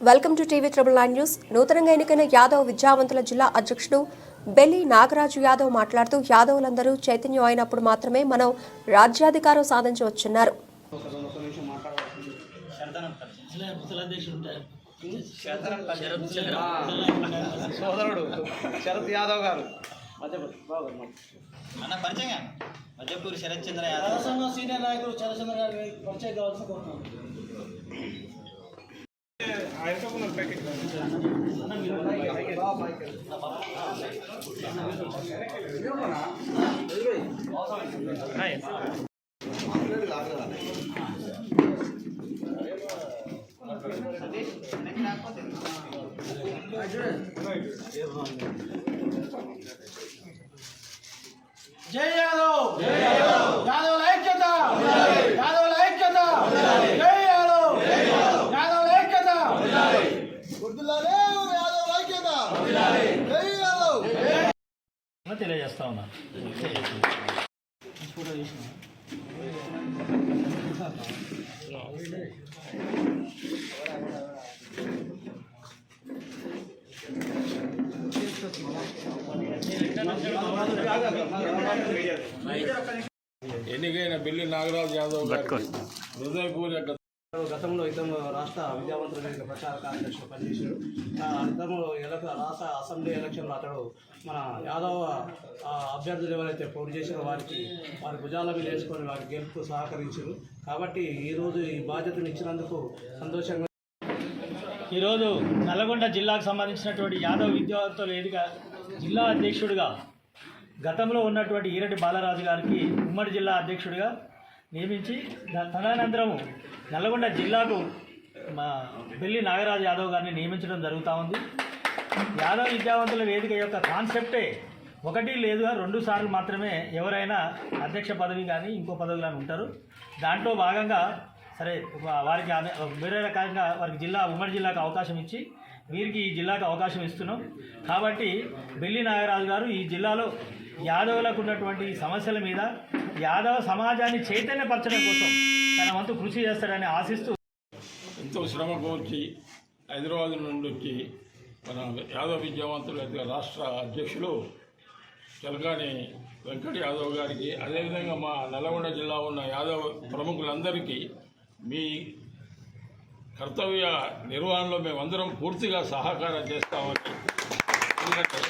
Welcome to TV triple nine news. నూతనంగా ఎన్నికైన యాదవ్ విద్యావంతుల జిల్లా అధ్యక్షుడు బెల్లి నాగరాజు యాదవ్ మాట్లాడుతూ యాదవులందరూ చైతన్యం అయినప్పుడు మాత్రమే మనం రాజ్యాధికారం సాధించవచ్చున్నారు. సోదరుడు శరత్ యాదవ్ గారు మధ్యపూరి శరత్ చంద్ర యాదవ్ సీనియర్ నాయకుడు చంద్రచంద్ర గారి పరిచయం కావాల్సిన కోరుతున్నాను జయ యాదవ్ జై యాదవ్ యాదవ్ ఐక్యత యాదవ్ ఐక్యత జై యాదవ్ యాదవ్ ఐక్యత గుర్తులాలే యాదవ్ ఐక్యత జై యాదవ్ తెలియజేస్తా ఉన్నా ఎన్నికైన బిల్లి నాగరాజు యాదవ్ గారికి హృదయపూర్వక గతంలో ఇతను రాష్ట్ర విద్యావంతుల వేదిక ప్రచార కార్యదర్శిగా పనిచేశాడు ఆ, ఇతను ఎలక రాష్ట్ర అసెంబ్లీ ఎలక్షన్లో అతడు మన యాదవ అభ్యర్థులు ఎవరైతే పోటీ చేసిన వారికి వారి భుజాల మీద వేసుకొని వారి గెలుపుకు సహకరించారు. కాబట్టి ఈరోజు ఈ బాధ్యతను ఇచ్చినందుకు సంతోషంగా ఈరోజు నల్గొండ జిల్లాకు సంబంధించినటువంటి యాదవ్ విద్యావంతుల వేదిక జిల్లా అధ్యక్షుడిగా గతంలో ఉన్నటువంటి ఈరటి బాలరాజు గారికి ఉమ్మడి జిల్లా అధ్యక్షుడిగా నియమించి తదనంతరము నల్లగొండ నల్గొండ జిల్లాకు మా బెల్లి నాగరాజు యాదవ్ గారిని నియమించడం జరుగుతూ ఉంది. యాదవ్ విద్యావంతుల వేదిక యొక్క కాన్సెప్టే ఒకటి లేదుగా రెండు సార్లు మాత్రమే ఎవరైనా అధ్యక్ష పదవి కానీ ఇంకో పదవి కానీ ఉంటారు. దాంట్లో భాగంగా సరే వారికి అనే- వేరే రకంగా వారికి జిల్లా ఉమ్మడి జిల్లాకు అవకాశం ఇచ్చి వీరికి ఈ జిల్లాకు అవకాశం ఇస్తున్నాం. కాబట్టి బెల్లి నాగరాజు గారు ఈ జిల్లాలో యాదవులకు ఉన్నటువంటి సమస్యల మీద యాదవ సమాజాన్ని చైతన్యపరచడం కోసం తన వంతు కృషి చేస్తాడని ఆశిస్తూ ఎంతో శ్రమ కోర్చి హైదరాబాద్ నుండి వచ్చి మన యాదవ విద్యావంతుల రాష్ట్ర అధ్యక్షులు చలకాని వెంకట యాదవ్ గారికి అదేవిధంగా మా నల్గొండ జిల్లా ఉన్న యాదవ్ ప్రముఖులందరికీ మీ కర్తవ్య నిర్వహణలో మేమందరం పూర్తిగా సహకారం చేస్తామని ఎందుకంటే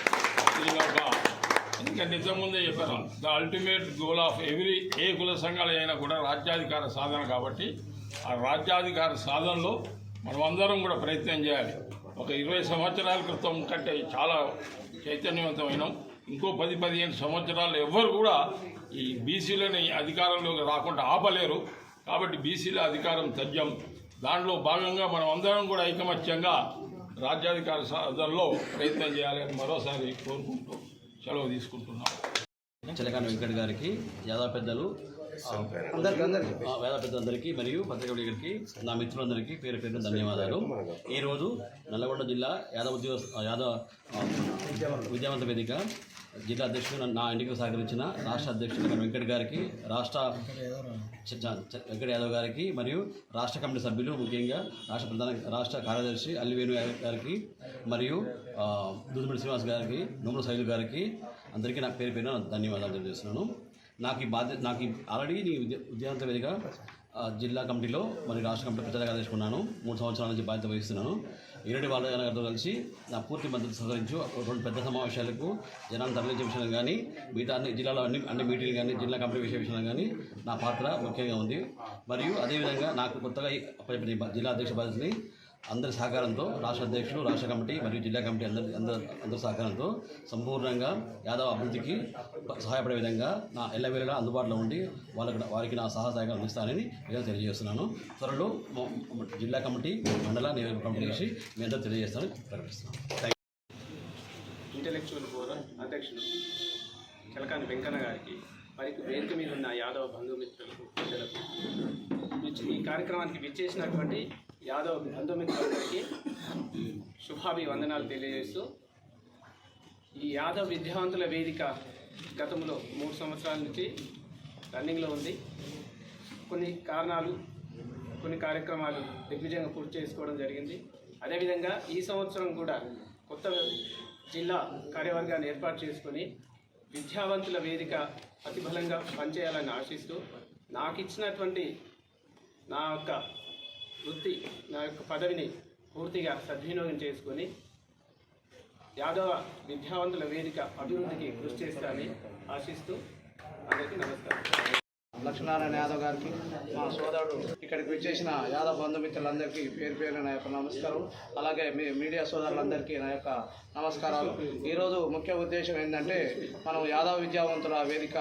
ఇంకా ఒక ఎందుకంటే ఇంతకుముందే చెప్పారు the ultimate goal of every ఏ కుల సంఘాలు అయినా కూడా రాజ్యాధికార సాధన కాబట్టి ఆ రాజ్యాధికార సాధనలో మనమందరం కూడా ప్రయత్నం చేయాలి. ఒక ఇరవై సంవత్సరాల క్రితం కంటే చాలా చైతన్యవంతమైనాం. ఇంకో పది పదిహేను సంవత్సరాలు ఎవ్వరు కూడా ఈ బీసీలని అధికారంలోకి రాకుండా ఆపలేరు. కాబట్టి బీసీల అధికారం తథ్యం. దాంట్లో భాగంగా మనం అందరం కూడా ఐకమత్యంగా రాజ్యాధికార సాధనలో ప్రయత్నం చేయాలని మరోసారి కోరుకుంటూ సెలవు తీసుకుంటున్నాం. చిలకాని వెంకట్ గారికి యాదవ పెద్దలు యాదవ పెద్దలందరికీ మరియు పత్రిక విలేకరికి నా మిత్రులందరికీ పేరు పేరు ధన్యవాదాలు. ఈరోజు నల్లగొండ జిల్లా యాదవ ఉద్యోగ యాదవ విద్యావంత వేదిక జిల్లా అధ్యక్షుడు నా ఇంటికి సహకరించిన రాష్ట్ర అధ్యక్షుడు వెంకట్ గారికి రాష్ట్ర చ- వెంకట యాదవ్ గారికి మరియు రాష్ట్ర కమిటీ సభ్యులు ముఖ్యంగా రాష్ట్ర ప్రధాన రాష్ట్ర కార్యదర్శి అల్లివేణు గారికి మరియు ఆ, శ్రీనివాస్ గారికి నోముల శైలు గారికి అందరికీ నా పేరు పేరున ధన్యవాదాలు తెలియజేస్తున్నాను. నాకు ఈ బాధ్యత నాకు ఆల్రెడీ నీ ఉద్య వేదిక జిల్లా కమిటీలో మరియు రాష్ట్ర కమిటీ ప్రచారంగా తీసుకున్నాను మూడు సంవత్సరాల నుంచి బాధ్యత వహిస్తున్నాను. ఈరెడ్డి వాళ్ళ గారితో కలిసి నా పూర్తి మద్దతు సహకరించు. రెండు పెద్ద సమావేశాలకు జనాన్ని తరలించే విషయంలో కానీ మిగతా అన్ని జిల్లాలో అన్ని అన్ని మీటింగ్లు కానీ జిల్లా కమిటీ విషయ విషయంలో కానీ నా పాత్ర ముఖ్యంగా ఉంది. మరియు అదేవిధంగా నాకు కొత్తగా జిల్లా అధ్యక్ష బాధ్యతని అందరి సహకారంతో రాష్ట్ర అధ్యక్షులు రాష్ట్ర కమిటీ మరియు జిల్లా కమిటీ అందరి అందరి అందరి సహకారంతో సంపూర్ణంగా యాదవ్ అభివృద్ధికి సహాయపడే విధంగా నా ఎల్లవేళలా అందుబాటులో ఉండి వాళ్ళకి వారికి నా సహాయ సహకారం అందిస్తానని నేను తెలియజేస్తున్నాను. త్వరలో జిల్లా కమిటీ మండల నియోజక కమిటీ చేసి మీ అందరూ తెలియజేస్తానని ప్రకటిస్తున్నాను. థ్యాంక్ ఇంటలెక్చువల్ ఫోరం అధ్యక్షులు చలకాని వెంకన్న గారికి మరియు వేదిక మీద ఉన్న యాదవ బంధుమిత్రులకు ప్రజలకు ఈ కార్యక్రమానికి విచ్చేసినటువంటి యాదవ్ బంధుమిత్రులందరికీ శుభాభివందనాలు తెలియజేస్తూ ఈ యాదవ్ విద్యావంతుల వేదిక గతంలో మూడు సంవత్సరాల నుంచి రన్నింగ్లో ఉంది. కొన్ని కారణాలు కొన్ని కార్యక్రమాలు దిగ్విజయంగా పూర్తి చేసుకోవడం జరిగింది. అదేవిధంగా ఈ సంవత్సరం కూడా కొత్త జిల్లా కార్యవర్గాన్ని ఏర్పాటు చేసుకొని విద్యావంతుల వేదిక అతి బలంగా పనిచేయాలని ఆశిస్తూ నాకు ఇచ్చినటువంటి నా యొక్క వృత్తి నా యొక్క పదవిని పూర్తిగా సద్వినియోగం చేసుకొని యాదవ విద్యావంతుల వేదిక అభివృద్ధికి కృషి చేస్తానని ఆశిస్తూ అందరికీ నమస్కారం. లక్ష్మీనారాయణ యాదవ్ గారికి మా సోదరుడు ఇక్కడికి విచ్చేసిన యాదవ్ బంధుమిత్రులందరికీ పేరు పేరు నా యొక్క నమస్కారం. అలాగే మీ మీడియా సోదరులందరికీ నా యొక్క నమస్కారాలు. ఈరోజు ముఖ్య ఉద్దేశం ఏంటంటే మనం యాదవ్ విద్యావంతుల వేదిక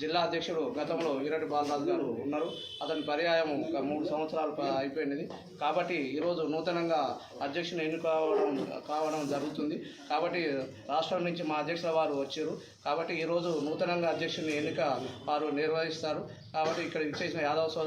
జిల్లా అధ్యక్షుడు గతంలో ఈరటి బాలరాజు గారు ఉన్నారు. అతని పర్యాయం ఒక మూడు సంవత్సరాలు అయిపోయినది. కాబట్టి ఈరోజు నూతనంగా అధ్యక్షుని ఎన్నిక కావడం జరుగుతుంది. కాబట్టి రాష్ట్రం నుంచి మా అధ్యక్షుల వారు వచ్చారు. కాబట్టి ఈరోజు నూతనంగా అధ్యక్షుని ఎన్నిక వారు నిర్వహిస్తారు. కాబట్టి ఇక్కడ ఇచ్చేసిన యాదవ సోదరు